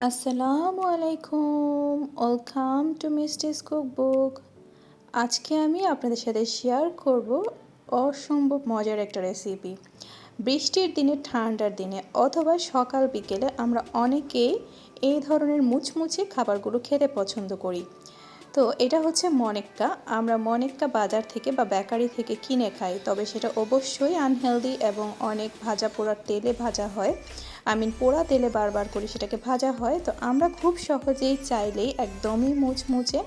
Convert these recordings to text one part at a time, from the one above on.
আসসালামু আলাইকুম। Welcome to মিস্টিস cookbook আজকে আমি আপনাদের সাথে শেয়ার করব অসম্ভব মজার একটা রেসিপি বৃষ্টির দিনে, ঠান্ডার দিনে অথবা সকাল বিকেলে আমরা অনেকেই এই ধরনের মুচমুচে খাবারগুলো খেতে পছন্দ করি। তো এটা হচ্ছে মনেক্কা। আমরা মনেক্কা বাজার থেকে বা বেকারি থেকে কিনে খাই। তবে সেটা অবশ্যই আনহেলদি এবং অনেক ভাজা পোড়ার তেলে ভাজা হয়। আই পোড়া তেলে বারবার করে সেটাকে ভাজা হয়, তো আমরা খুব সহজেই চাইলেই একদমই মুচমুচে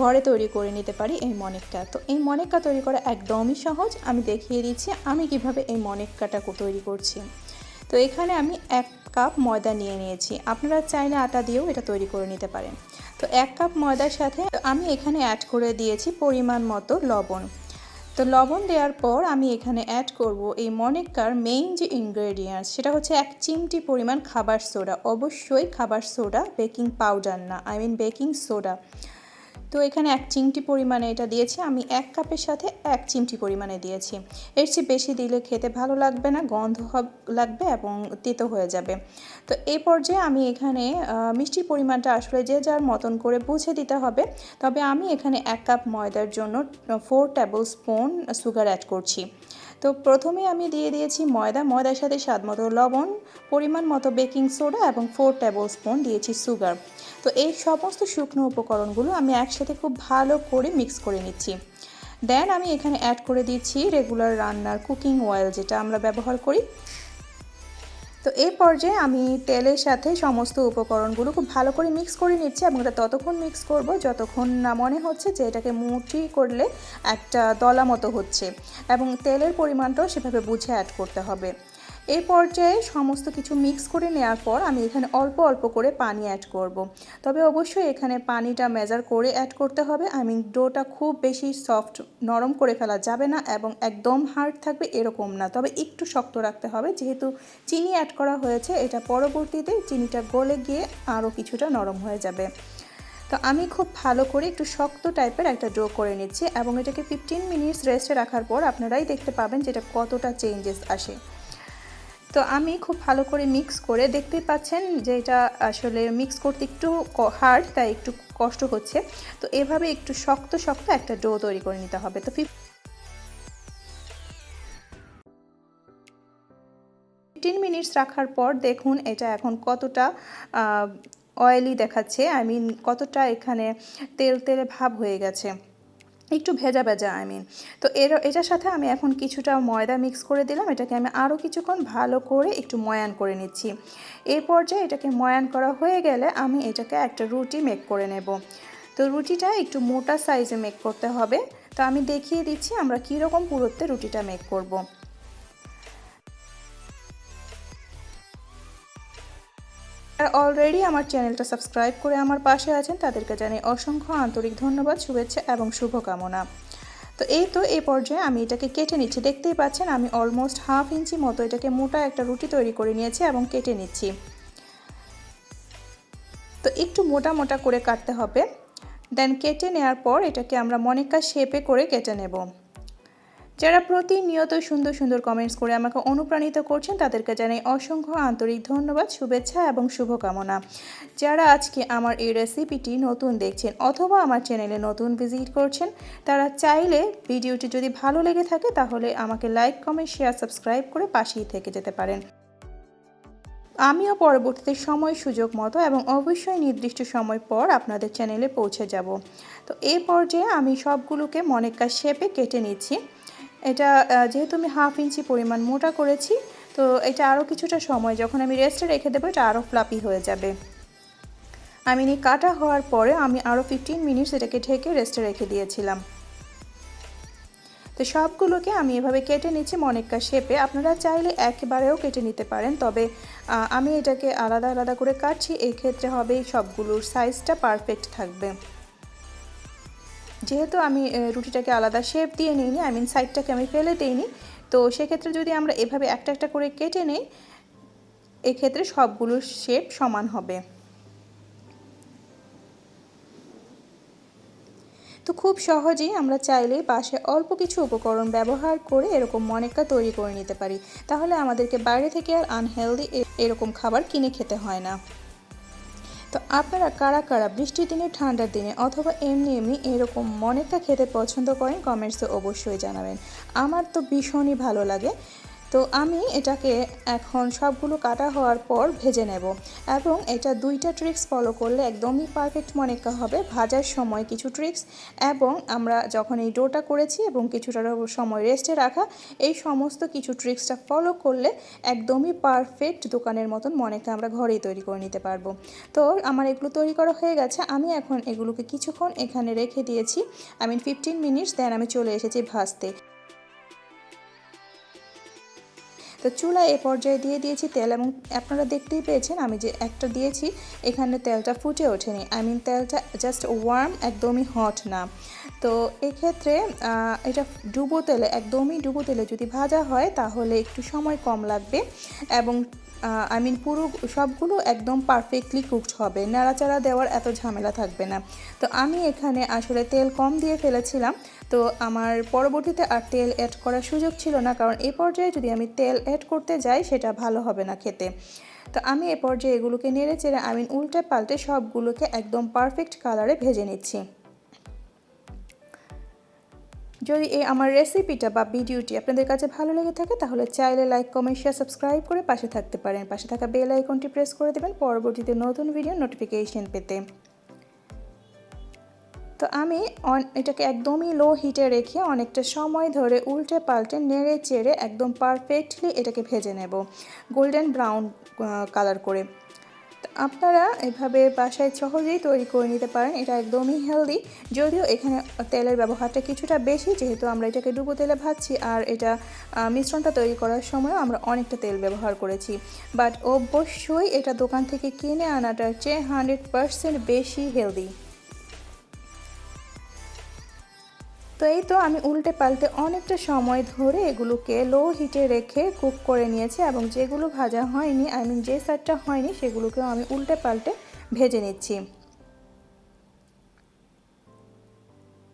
ঘরে তৈরি করে নিতে পারি এই মনেক্কা। তো এই মনেক্কা তৈরি করা একদমই সহজ। আমি দেখিয়ে দিচ্ছি আমি কীভাবে এই মনেক্কাটা তৈরি করছি। তো এখানে আমি এক কাপ ময়দা নিয়ে নিয়েছি। আপনারা চাইলে আটা দিয়েও এটা তৈরি করে নিতে পারেন। তো এক কাপ ময়দার সাথে আমি এখানে অ্যাড করে দিয়েছি পরিমাণ মতো লবণ। তো লবণ দেওয়ার পর আমি এখানে অ্যাড করব এই মনেকার মেইন যে ইনগ্রেডিয়েন্টস সেটা হচ্ছে এক চিমটি পরিমাণ খাবার সোডা অবশ্যই খাবার সোডা বেকিং পাউডার না আই মিন বেকিং সোডা তো এখানে এক চিমটি পরিমাণে এটা দিয়েছি। আমি এক কাপের সাথে এক চিমটি পরিমাণে দিয়েছি। এর চেয়ে বেশি দিলে খেতে ভালো লাগবে না, গন্ধ লাগবে এবং তেতো হয়ে যাবে। তো এই পর্যায়ে আমি এখানে মিষ্টির পরিমাণটা আসলে যে যার মতন করে বুঝে দিতে হবে। তবে আমি এখানে এক কাপ ময়দার জন্য four tablespoon sugar add করছি। তো প্রথমে আমি দিয়ে দিয়েছি ময়দা। ময়দার সাথে স্বাদ মতো লবণ, পরিমাণ মতো বেকিং সোডা এবং ফোর টেবিল স্পুন দিয়েছি সুগার তো এই সমস্ত শুকনো উপকরণগুলো আমি একসাথে খুব ভালো করে মিক্স করে নিচ্ছি। দেন আমি এখানে অ্যাড করে দিচ্ছি রেগুলার রান্নার কুকিং অয়েল যেটা আমরা ব্যবহার করি। তো এই পর্যায়ে আমি তেলের সাথে সমস্ত উপকরণগুলো খুব ভালো করে মিক্স করে নিচ্ছি এবং এটা ততক্ষণ মিক্স করব যতক্ষণ না মনে হচ্ছে যে এটাকে মুঠি করলে একটা দলা মতো হচ্ছে এবং তেলের পরিমাণটাও সেভাবে বুঝে অ্যাড করতে হবে। এই পর্যায়ে সমস্ত কিছু মিক্স করে নেওয়ার পর আমি এখানে অল্প অল্প করে পানি অ্যাড করব। তবে অবশ্যই এখানে পানিটা মেজার করে অ্যাড করতে হবে। আই মিন ডোটা খুব বেশি সফট নরম করে ফেলা যাবে না এবং একদম হার্ড থাকবে এরকম না। তবে একটু শক্ত রাখতে হবে। যেহেতু চিনি অ্যাড করা হয়েছে, এটা পরবর্তীতে চিনিটা গলে গিয়ে আরও কিছুটা নরম হয়ে যাবে। তো আমি খুব ভালো করে একটু শক্ত টাইপের একটা ডো করে নিচ্ছি এবং এটাকে ফিফটিন মিনিটস রেস্টে রাখার পর আপনারাই দেখতে পাবেন যেটা কতটা চেঞ্জেস আসে। তো আমি খুব ভালো করে মিক্স করে দেখতেই পাচ্ছেন যে এটা আসলে মিক্স করতে একটু হার্ড তাই একটু কষ্ট হচ্ছে। তো এভাবে একটু শক্ত শক্ত একটা ডো তৈরি করে নিতে হবে। তো ফিফটিন মিনিটস রাখার পর দেখুন এটা এখন কতটা অয়েলি দেখাচ্ছে। আই মিন কতটা এখানে তেল তেলে ভাব হয়ে গেছে। একটু ভেজা ভেজা আই মিন তো এর, এটার সাথে আমি এখন কিছুটা ময়দা মিক্স করে দিলাম। এটাকে আমি আরও কিছুক্ষণ ভালো করে একটু ময়ান করে নিচ্ছি। এই পর্যায়ে এটাকে ময়ান করা হয়ে গেলে আমি এটাকে একটা রুটি মেক করে নেব। তো রুটিটা একটু মোটা সাইজে মেক করতে হবে। তো আমি দেখিয়ে দিচ্ছি আমরা কীরকম পুরোত্বে রুটিটা মেক করব। অলরেডি আমার চ্যানেলটা সাবস্ক্রাইব করে আমার পাশে আছেন, তাদেরকে জানাই অসংখ্য আন্তরিক ধন্যবাদ, শুভেচ্ছা এবং শুভকামনা। তো এই তো এই পর্যায়ে আমি এটাকে কেটে নিচ্ছি। দেখতেই পাচ্ছেন, আমি অলমোস্ট হাফ ইঞ্চি মতো এটাকে মোটা একটা রুটি তৈরি করে নিয়েছি এবং কেটে নিচ্ছি। তো একটু মোটা মোটা করে কাটতে হবে। দেন কেটে নেওয়ার পর এটাকে আমরা মনেকা শেপে করে কেটে নেব। যারা প্রতিনিয়ত সুন্দর সুন্দর কমেন্টস করে আমাকে অনুপ্রাণিত করছেন, তাদেরকে জানাই অসংখ্য আন্তরিক ধন্যবাদ, শুভেচ্ছা এবং শুভকামনা। যারা আজকে আমার এই রেসিপিটি নতুন দেখছেন অথবা আমার চ্যানেলে নতুন ভিজিট করছেন, তারা চাইলে ভিডিওটি যদি ভালো লেগে থাকে, তাহলে আমাকে লাইক কমেন্ট শেয়ার সাবস্ক্রাইব করে পাশেই থেকে যেতে পারেন। আমিও পরবর্তীতে সময় সুযোগ মতো এবং অবশ্যই নির্দিষ্ট সময় পর আপনাদের চ্যানেলে পৌঁছে যাব। তো এই পর্যায়ে আমি সবগুলোকে মনেকার শেপে কেটে নিচ্ছি। এটা যেহেতু আমি হাফ ইঞ্চি পরিমাণ মোটা করেছি, তো এটা আরও কিছুটা সময়, যখন আমি রেস্টে রেখে দেবো, এটা আরও ফ্লাপি হয়ে যাবে। আমি নি কাটা হওয়ার পরে আমি আরও ফিফটিন মিনিটস এটাকে ঢেকে রেস্টে রেখে দিয়েছিলাম। তো সবগুলোকে আমি এভাবে কেটে নিচ্ছি মনেক্কা শেপে। আপনারা চাইলে একেবারেও কেটে নিতে পারেন, তবে আমি এটাকে আলাদা আলাদা করে কাটছি এই ক্ষেত্রে হবে সবগুলোর সাইজটা পারফেক্ট থাকবে। যেহেতু আমি রুটিটাকে আলাদা শেপ দিয়ে নিইনি আই মিন সাইডটাকে আমি ফেলে দিইনি, তো সেক্ষেত্রে যদি আমরা এভাবে একটা একটা করে কেটে নিই, এক্ষেত্রে সবগুলোর শেপ সমান হবে। তো খুব সহজেই আমরা চাইলে পাশে অল্প কিছু উপকরণ ব্যবহার করে এরকম মনেকা তৈরি করে নিতে পারি। তাহলে আমাদেরকে বাইরে থেকে আর আনহেলদি এরকম খাবার কিনে খেতে হয় না। তো আপনারা কারা কারা বৃষ্টির দিনে, ঠান্ডার দিনে অথবা এমনি এমনি এরকম অনেকটা খেতে পছন্দ করেন কমেন্টসে অবশ্যই জানাবেন। আমার তো ভীষণই ভালো লাগে। তো আমি এটাকে এখন সবগুলো কাটা হওয়ার পর ভেজে নেব এবং এটা দুইটা ট্রিক্স ফলো করলে একদমই পারফেক্ট মনেকা হবে। ভাজার সময় কিছু ট্রিক্স এবং আমরা যখন এই ডোটা করেছি এবং কিছুটা সময় রেস্টে রাখা, এই সমস্ত কিছু ট্রিক্সটা ফলো করলে একদমই পারফেক্ট দোকানের মতন মনেকা আমরা ঘরেই তৈরি করে নিতে পারব। তো আমার এগুলো তৈরি করা হয়ে গেছে। আমি এখন এগুলোকে কিছুক্ষণ এখানে রেখে দিয়েছি। I mean fifteen minutes then আমি চলে এসেছি ভাজতে। তো চুলা এ পর্যায়ে দিয়ে দিয়েছি তেল এবং আপনারা দেখতেই পেয়েছেন আমি যে একটা দিয়েছি, এখানে তেলটা ফুটে ওঠেনি। আই মিন তেলটা জাস্ট ওয়ার্ম একদমই হট না। তো এক্ষেত্রে এটা ডুবো তেলে, একদমই ডুবো তেলে যদি ভাজা হয়, তাহলে একটু সময় কম লাগবে এবং আই মিন পুরো সবগুলো একদম পারফেক্টলি কুকড হবে। নাড়াচাড়া দেওয়ার এত ঝামেলা থাকবে না। তো আমি এখানে আসলে তেল কম দিয়ে ফেলেছিলাম। তো আমার পরবর্তীতে আর তেল অ্যাড করার সুযোগ ছিল না, কারণ এই পর্যায়ে যদি আমি তেল অ্যাড করতে যাই, সেটা ভালো হবে না খেতে। তো আমি এ পর্যায়ে এগুলোকে নেড়ে চেড়ে আমি উল্টে পাল্টে সবগুলোকে একদম পারফেক্ট কালারে ভেজে নিচ্ছি। যদি এই আমার রেসিপিটা বা ভিডিওটি আপনাদের কাছে ভালো লেগে থাকে, তাহলে চাইলে লাইক কমেন্ট শেয়ার সাবস্ক্রাইব করে পাশে থাকতে পারেন। পাশে থাকা বেল আইকনটি প্রেস করে দেবেন, পরবর্তীতে নতুন ভিডিও নোটিফিকেশন পেতে। তো আমি এটাকে একদমই লো হিটে রেখে অনেকটা সময় ধরে উল্টে পাল্টে নেড়ে চেড়ে একদম পারফেক্টলি এটাকে ভেজে নেব। গোল্ডেন ব্রাউন কালার করে। আপনারা এভাবে বাসায় সহজেই তৈরি করে নিতে পারেন, এটা একদমই হেলদি যদিও এখানে তেলের ব্যবহারটা কিছুটা বেশি, যেহেতু আমরা এটাকে ডুবো তেলে ভাজছি, আর এটা মিশ্রণটা তৈরি করার সময়ও আমরা অনেকটা তেল ব্যবহার করেছি। বাট অবশ্যই এটা দোকান থেকে কিনে আনাটার চেয়ে হান্ড্রেড পারসেন্ট বেশি হেলদি তো এই তো আমি উল্টে পাল্টে অনেকটা সময় ধরে এগুলোকে লো হিটে রেখে কুক করে নিয়েছি এবং যেগুলো ভাজা হয়নি আই মিন যে সারটা হয়নি সেগুলোকেও আমি উল্টে পাল্টে ভেজে নিচ্ছি।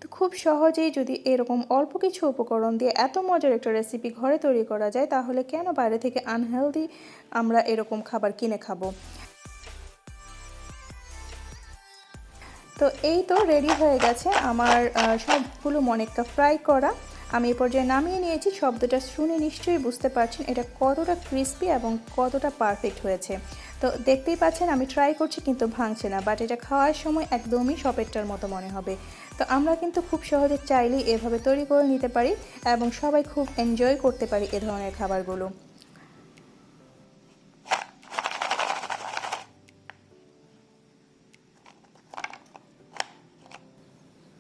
তো খুব সহজেই যদি এরকম অল্প কিছু উপকরণ দিয়ে এত মজার একটা রেসিপি ঘরে তৈরি করা যায়, তাহলে কেন বাইরে থেকে আনহেলদি আমরা এরকম খাবার কিনে খাব? তো এই তো রেডি হয়ে গেছে আমার সবগুলো মনেকটা ফ্রাই করা। আমি এ পর্যায়ে নামিয়ে নিয়েছি, শব্দটা শুনে নিশ্চয়ই বুঝতে পারছেন এটা কতটা ক্রিস্পি এবং কতটা পারফেক্ট হয়েছে। তো দেখতেই পাচ্ছেন আমি ট্রাই করছি কিন্তু ভাঙছে না বাট এটা খাওয়ার সময় একদমই সপেটটার মতো মনে হবে। তো আমরা কিন্তু খুব সহজে চাইলেই এভাবে তৈরি করে নিতে পারি এবং সবাই খুব এনজয় করতে পারি এ ধরনের খাবারগুলো।